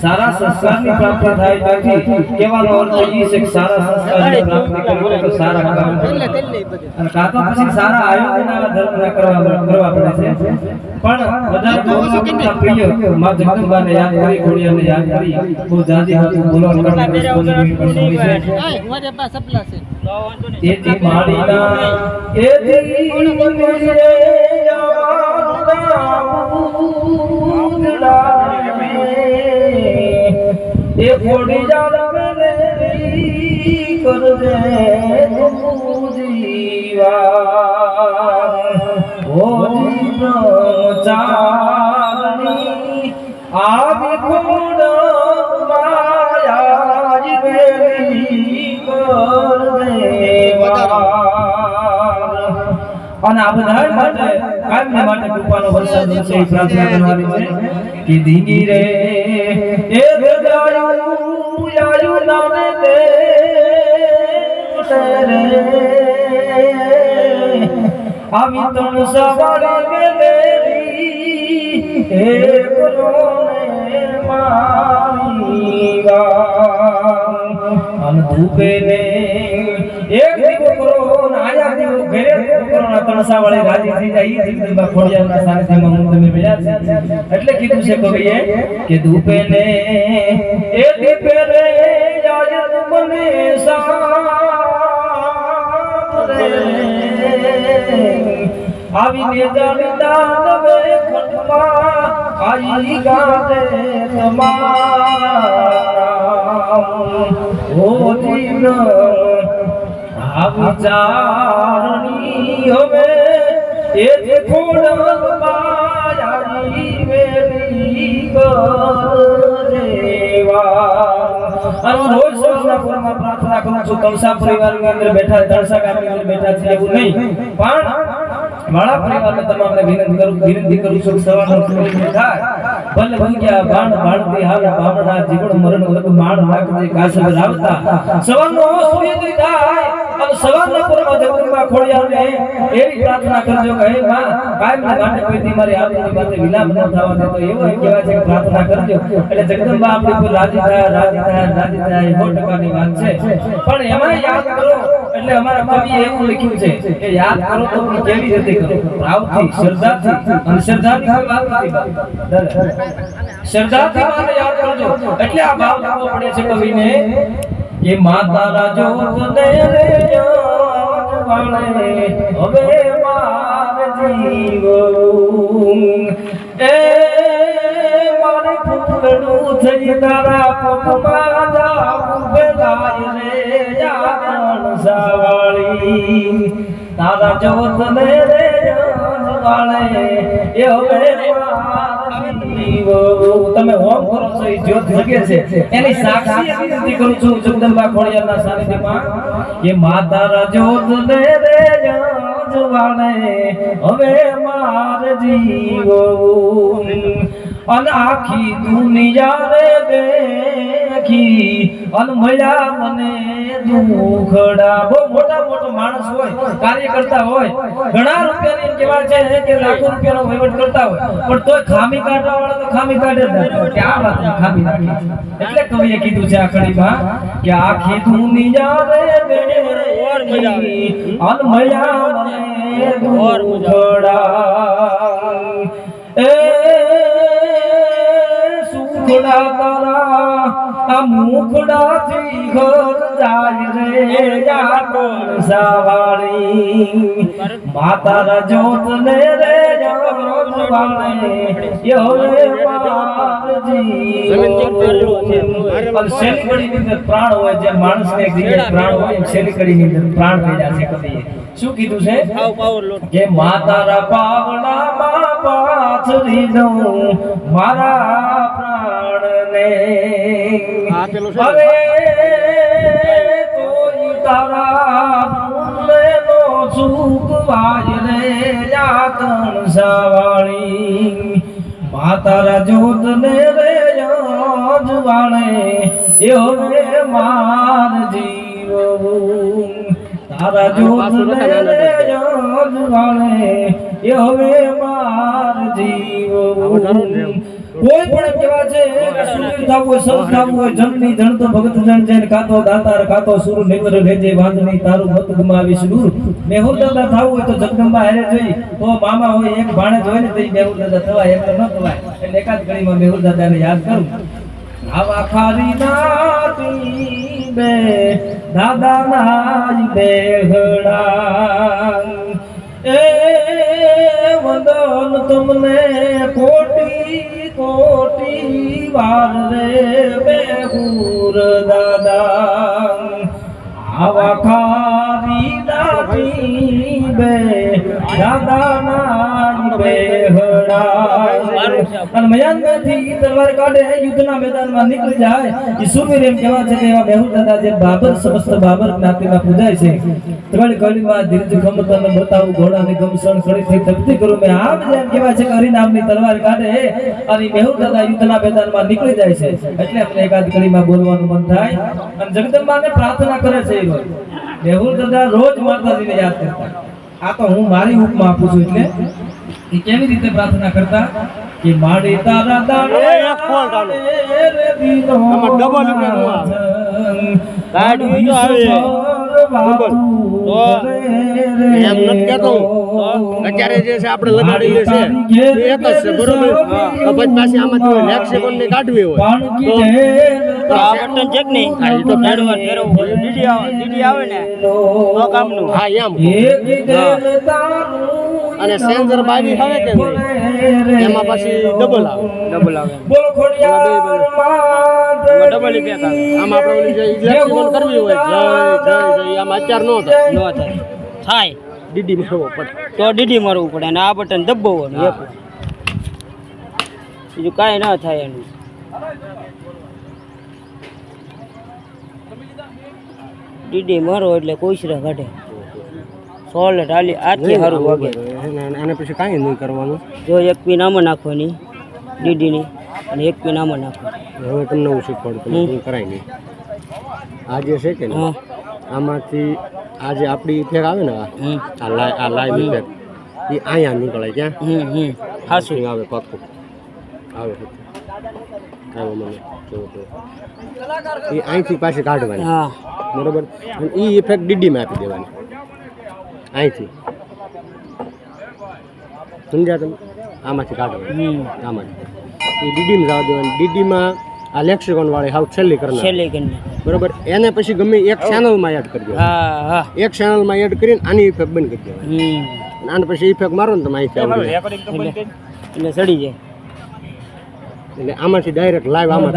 સારા સંસ્કારની પ્રાપ્તિ થાય નથી સારા સંસ્કારની પ્રાપ્તિ કામ કરવા. કરવા પડે છે. પણ બોલવા કરતાં પ્રિય. માં યાદ કરી કરી. એ ફોડી જાળવે રે કરજે તું જીવા ઓ જીવચારની આવી ખોડ માયા જ વેલી કરદેવા અને આ બધા માટે કાયમને માટે કૃપાનો વરસાદ વરસે એ પ્રાર્થના કરવાની છે કે ધીંગી રે. એ ગજાયું યાયું નામે દે આવી તણ સવારી મેલેરી હે કરોને મારી વામ અન ધૂપે ને એક દીવો કરો ને આયા ઘરે દીવો કરો ને તણસા વાળી રાજી થઈ જાય ઈ જગદંબા ખોડિયારના સાનિધ્યમાં હું તમે મળ્યા છે એટલે કીધું છે કવિએ કે ધૂપે ને એ દીપે રે આયત મને સારે આવીને જાણીતા નવે ખંડમાં આઈ ગાતે તમારા. ઓ જીવન આ વિચારણી હવે એ જે ખોડમાં આઈ વેલી રોજ સવારના પ્રાર્થના કરું છું તળસા પરિવારની અંદર બેઠા તળસા ગામની અંદર બેઠા છે એવું નહીં. પણ મારા પરિવારને તમામને વિનંતી કરું વિનંતી કરું છું સવાર સવારનો સમય થાય ભલે ભંગ્યા બાણ બાણતી હાલ બામણા જીવન મરણ વર્ગ માણ રાખજે કાસબ લાવતા. સવારનો સૂર્યોદય થાય અને સવારના પૂર્વમાં જગદંબા ખોડિયારને એવી પ્રાર્થના કરજો કે, હે માં કાયમના માટે કોઈથી મારી આપની વાતે વિલાપ ન થવા દેતો એવો કહેવા છે પ્રાર્થના કરજો. એટલે જગદંબા આપણી પર રાજી થાય રાજી થાય રાજી થાય એ સો ટકાની વાત છે. પણ એમાં યાદ કરો, એટલે અમારા કવિએ એવું લખ્યું છે કે, યાદ કરો તો કેવી રીતે કરો? ભાવથી શ્રદ્ધાથી અને શ્રદ્ધાથી વાત નથી. શ્રદ્ધાથી મારે યાદ કરજો એટલે આ ભાવ લાવવો પડે છે કવિને કે માતા રાજો ને રે જાનવાણે હવે માર જીવવું એ મારે ફૂલડું થઈ તારા પગમાં જાવું ભેલાય રે યાદ સાવાળી તારા જોત ને રે જાનવાણે એ હવે માર જીવવું તમે હોમ કરો છો, એ જ્યોત જગે છે. એની સાક્ષી સિદ્ધિ કરું છું જગદંબા ખોડિયારના સાનિધ્યમાં. કે માતા રજોત ને રે જવાને હવે માર જીવવું. અન આખી દુનિયા રે દેખી અન મળ્યા મને દુખડા. બહુ મોટા મોટો માણસ હોય કાર્ય કરતા હોય ઘણા રૂપિયાની કેવા છે કે લાખો રૂપિયાનો વહીવટ કરતા હોય પણ તોય ખામી કાઢવા વાળા તો ખામી કાઢે જ નહીં. કે આ વાત ખામી રાખી. એટલે કવિએ કીધું છે આ કડીમાં કે આખી દુનિયા રે દેખી અન મળ્યા મને દુખડા. એ સુખડા તારા આ મુખડાથી ઘર જાય રે જાગણ સવારી માતા ને રે વાળે યો રે પ્રાણ હોય માણસને એક જગ્યાએ પ્રાણ હોય એમ શેલીકડીની અંદર પ્રાણ થઈ જશે કદી. શું કીધું છે? કે પાવડા માં પાથરી દઉં મારા પ્રાણને હા, પેલું છે. અરે તોય તારા ફૂલેનો સુકવાય રે જાતણ સાવાળી માતારા જોત ને રે જવાણે એવે માર જીવવું. તારા જોત ને રે જવાણે એવે માર જીવવું. કોઈ પણ કેવા છે સુરવીર થાવું હોય સંત થાવું હોય જનની જણતો ભગત જણ છે કાતો દાતાર કાતો સુર નિવર રેજે વાંદની તારું મત ગમાવીશ સુર મેહુલ દાદા થવું હોય તો જગદંબા હારે જોઈ તો મામા હોય એક ભાણે જોઈ ને તો મેહુલ દાદા થવાય એમ તો ન થવાય. એટલે એકાદ ઘડીમાં મેહુલ દાદાને યાદ કરું. આવા ખારી નાતી બે દાદા નાઈ બેહડા એ વંદન તમને કોટી કોટી વાર રે બેહુર દાદા. આવા ખારી દાદી બે દાદા નાઈ બેહડા અને મયાનમાંથી તલવાર કાઢે યુદ્ધના મેદાનમાં નીકળી જાય. ઈ સુરવીર એમ કહેવા છે કે એવા મેહુલ દાદા જે બાબર સમસ્ત બાબર જ્ઞાતિમાં પૂજાય છે. ત્રણ કળીમાં ધીરજ ગમ તને બતાવું ઘોડાની ગમસણ કળીથી તપતી કરું. મેં આમ જેમ કહેવાય છે કે હરિનામની તલવાર કાઢે અને મેહુલ દાદા યુદ્ધના મેદાનમાં નીકળી જાય છે. એટલે અમને એકાદ કળીમાં બોલવાનું મન થાય. અને જગદંબાને પ્રાર્થના કરે છે એ રોજ મેહુલ દાદા રોજ માતાજીને યાદ કરતા. આ તો હું મારી ઉપમા આપું છું એટલે એ કેવી રીતે પ્રાર્થના કરતા? કે માડી તારા દાડે double effect નો આવે. એમ નથી કેતો અત્યારે જે છે આપણે લગાડીએ છે. એક જ છે બરોબર. પછી પાછી આમાંથી લેક્સિકોનની કાઢવી હોય. તો આ નહીં ફેરવવું ડીડી આવે ડીડી આવે ને. તો કામનું. હા એમ અને sensor બાવી આવે કે નહીં? એમાં પછી ડબલ આવે. ડબલ આવે. બોલો ખોડિયાર માત એમાં double effect આવે. આમાં આપણે ઓલી જે લેક્સિકોન કરવી હોય જય જય જય આમ અત્યારે નો થાય. ન થાય. થાય. ડીડી મારવો પડે. તો ડીડી મારવું પડે અને આ બટન દબાવવાનું એક બીજું કાંઈ ના થાય એનું. ડીડી મારો એટલે કોઈસરા કાઢે. સોલેટ હાલી આથી સારું વાગે. અને આને પછી કાંઈ નહીં કરવાનું. જો એક પીન આમાં નાખવાની ડીડીની અને એક પીન આમાં નાખવાની. હવે તમને હું શીખવાડું તમે કરાય નહીં. આ જે છે કે ને આમાંથી આ જે આપણી ઇફેક્ટ આવે ને આ લાઈ આ લાઈવ ઇફેક્ટ એ અહીંયા નીકળે ક્યાં? હાસું આવે પાકું આવે આવે મને. એ અહીંથી પાછી કાઢવાની. બરોબર? અને એ ઇફેક્ટ ડીડીમાં આપી દેવાની. અહીંથી. સમજ્યા તમે આમાંથી કાઢો. આમાંથી. એ ડીડીમાં જવા દેવાનું. ડીડીમાં આ લેક્સિકોન વાળી હાવ છેલ્લી કરનાર. છેલ્લી કરીને બરોબર? એને પછી ગમે એક ચેનલમાં એડ કરી દેવાની હા હા. એક ચેનલમાં એડ કરીને આની ઇફેક્ટ બંધ કરી દેવાની. આને પછી ઇફેક્ટ મારો ને તમે અહીંથી. એટલે ચડી જાય. એટલે આમાંથી ડાયરેક્ટ લાઈવ આમાં